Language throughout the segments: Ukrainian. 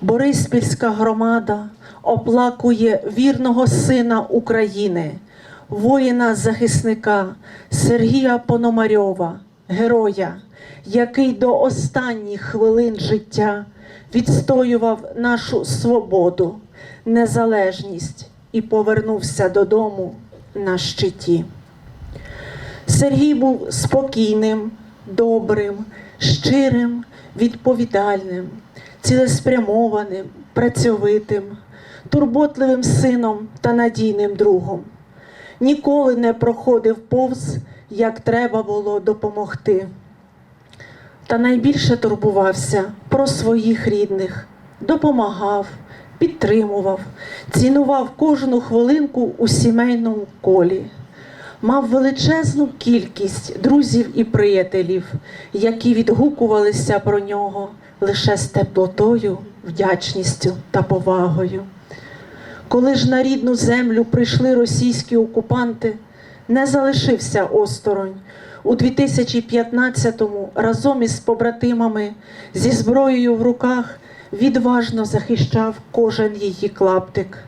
Бориспільська громада оплакує вірного сина України, воїна-захисника Сергія Пономарьова, героя, який до останніх хвилин життя відстоював нашу свободу, незалежність і повернувся додому на щиті. Сергій був спокійним, добрим, щирим, відповідальним, цілеспрямованим, працьовитим, турботливим сином та надійним другом. Ніколи не проходив повз, як треба було допомогти. Та найбільше турбувався про своїх рідних, допомагав, підтримував, цінував кожну хвилинку у сімейному колі мав величезну кількість друзів і приятелів, які відгукувалися про нього лише з теплотою, вдячністю та повагою. Коли ж на рідну землю прийшли російські окупанти, не залишився осторонь. У 2015-му разом із побратимами зі зброєю в руках відважно захищав кожен її клаптик.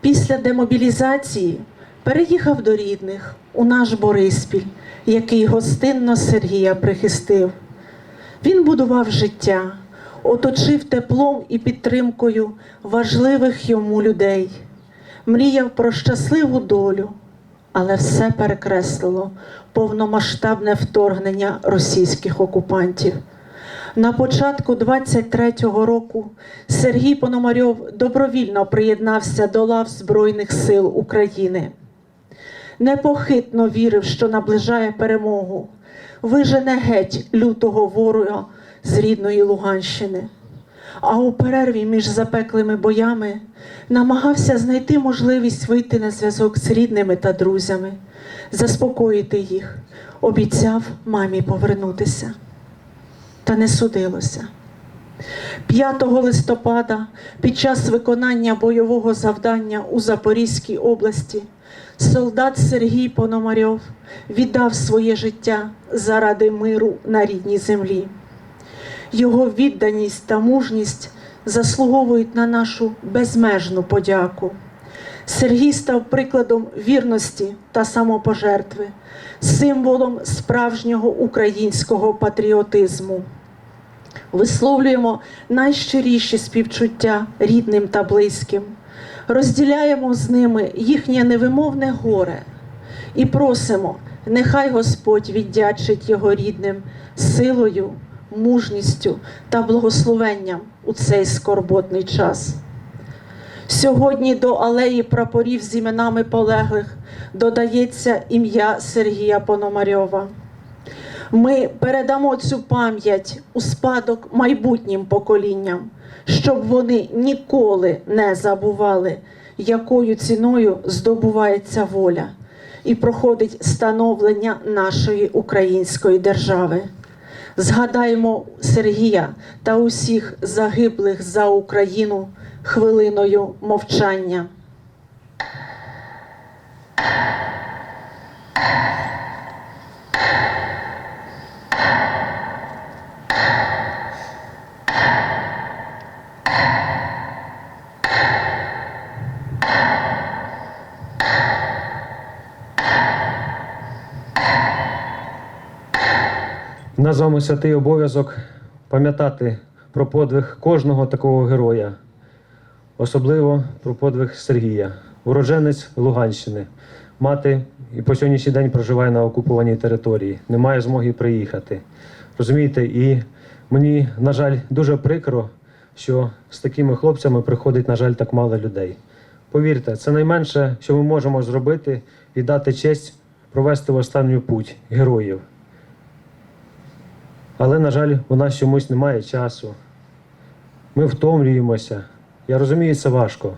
Після демобілізації переїхав до рідних у наш Бориспіль, який гостинно Сергія прихистив. Він будував життя, оточив теплом і підтримкою важливих йому людей, мріяв про щасливу долю, але все перекреслило повномасштабне вторгнення російських окупантів. На початку 23-го року Сергій Пономарьов добровільно приєднався до лав Збройних сил України. Непохитно вірив, що наближає перемогу, вижене геть лютого ворога з рідної Луганщини. А у перерві між запеклими боями намагався знайти можливість вийти на зв'язок з рідними та друзями, заспокоїти їх, обіцяв мамі повернутися та не судилося. 5 листопада під час виконання бойового завдання у Запорізькій області солдат Сергій Пономарьов віддав своє життя заради миру на рідній землі. Його відданість та мужність заслуговують на нашу безмежну подяку. Сергій став прикладом вірності та самопожертви, символом справжнього українського патріотизму. Висловлюємо найщиріші співчуття рідним та близьким, розділяємо з ними їхнє невимовне горе і просимо, нехай Господь віддячить його рідним силою, мужністю та благословенням у цей скорботний час. Сьогодні до алеї прапорів з іменами полеглих додається ім'я Сергія Пономарьова. Ми передамо цю пам'ять у спадок майбутнім поколінням, щоб вони ніколи не забували, якою ціною здобувається воля і проходить становлення нашої української держави. Згадаємо Сергія та усіх загиблих за Україну хвилиною мовчання. Нас з вами святий обов'язок пам'ятати про подвиг кожного такого героя, особливо про подвиг Сергія, уродженець Луганщини. Мати і по сьогоднішній день проживає на окупованій території, не має змоги приїхати. Розумієте, і мені, на жаль, дуже прикро, що з такими хлопцями приходить, на жаль, так мало людей. Повірте, це найменше, що ми можемо зробити, віддати честь провести в останню путь героїв. Але, на жаль, у нас чомусь немає часу. Ми втомлюємося. Я розумію, це важко.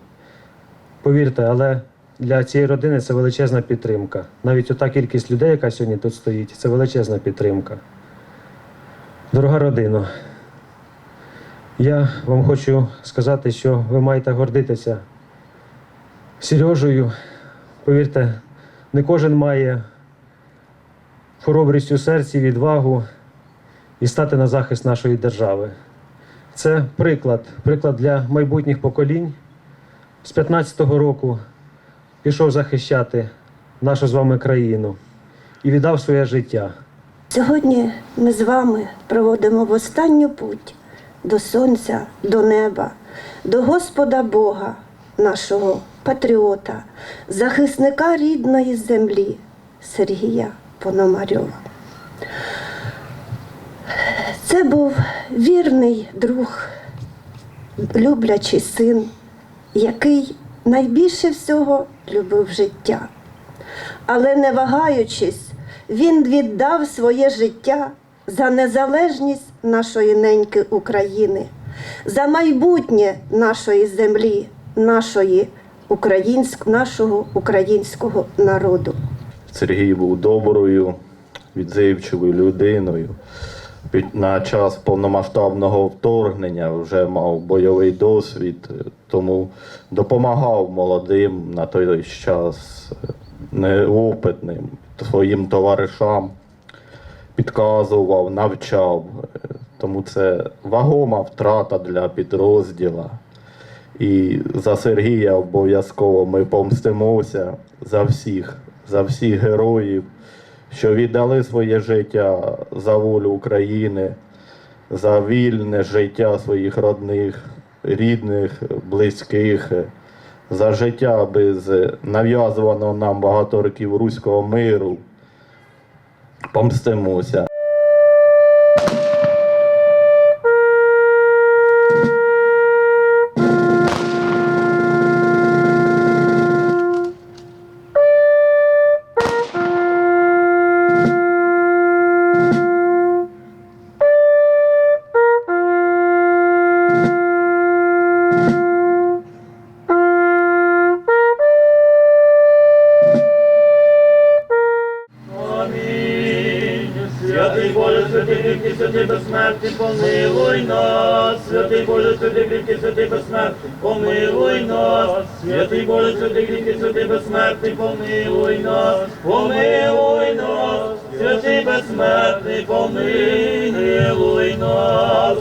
Повірте, але для цієї родини це величезна підтримка. Навіть ота кількість людей, яка сьогодні тут стоїть, це величезна підтримка. Дорога родина, я вам хочу сказати, що ви маєте гордитися Сережею. Повірте, не кожен має хоробрість у серці, відвагу і стати на захист нашої держави. Це приклад, приклад для майбутніх поколінь. З 15-го року пішов захищати нашу з вами країну і віддав своє життя. Сьогодні ми з вами проводимо в останню путь до сонця, до неба, до Господа Бога, нашого патріота, захисника рідної землі Сергія Пономарьова. Це був вірний друг, люблячий син, який найбільше всього любив життя. Але не вагаючись, він віддав своє життя за незалежність нашої неньки України, за майбутнє нашої землі, нашої українськ, нашого українського народу. Сергій був доброю, відзивчивою людиною. Під- На час повномасштабного вторгнення вже мав бойовий досвід, е, тому допомагав молодим на той час е, неопитним своїм товаришам, підказував, навчав. Е, Тому це вагома втрата для підрозділа. І за Сергія обов'язково ми помстимося за всіх, за всіх героїв, що віддали своє життя за волю України, за вільне життя своїх родних, рідних, близьких, за життя без нав'язуваного нам багато років руського миру. Помстимося. Нас. Святий Боже, святий кріпкий, святий безсмертний, помилуй нас. Святий Боже, святий кріпкий, святий безсмертний, помилуй нас. Помилуй нас. Святий безсмертний, помилуй нас.